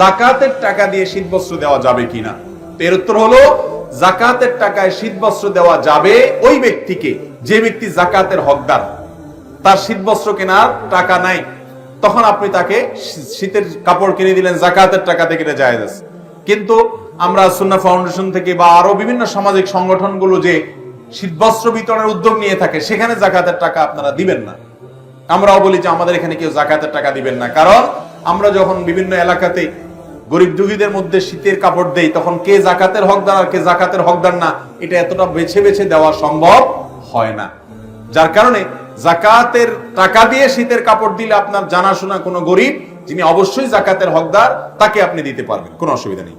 জাকাতের টাকা দিয়ে শীত বস্ত্র দেওয়া যাবে কিনা? এর উত্তর হলো, জাকাতের টাকায় শীত বস্ত্র দেওয়া যাবে ওই ব্যক্তিকে, যে ব্যক্তি জাকাতের হকদার। তার শীত বস্ত্র কেনার টাকা নাই। তখন আপনি তাকে শীতের কাপড় কিনে দিলেন, জাকাতের টাকা থেকে এটা আছে। কিন্তু আমরা সুন্না ফাউন্ডেশন থেকে বা আরও বিভিন্ন সামাজিক সংগঠনগুলো যে শীতবস্ত্র বিতরণের উদ্যোগ নিয়ে থাকে, সেখানে জাকাতের টাকা আপনারা দিবেন না। আমরাও বলি যে আমাদের এখানে কেউ জাকাতের টাকা দিবেন না। কারণ আমরা যখন বিভিন্ন এলাকাতে গরিব দুঃখীদের মধ্যে শীতের কাপড় দেই, তখন কে জাকাতের হকদার আর কে জাকাতের হকদার না? এটা এতটা বেছে বেছে দেওয়া সম্ভব হয় না। যার কারণে জাকাতের টাকা দিয়ে শীতের কাপড় দিলে আপনার জানাশোনা কোনো গরিব, যিনি অবশ্যই জাকাতের হকদার, তাকে আপনি দিতে পারবেন। কোনো অসুবিধা নেই।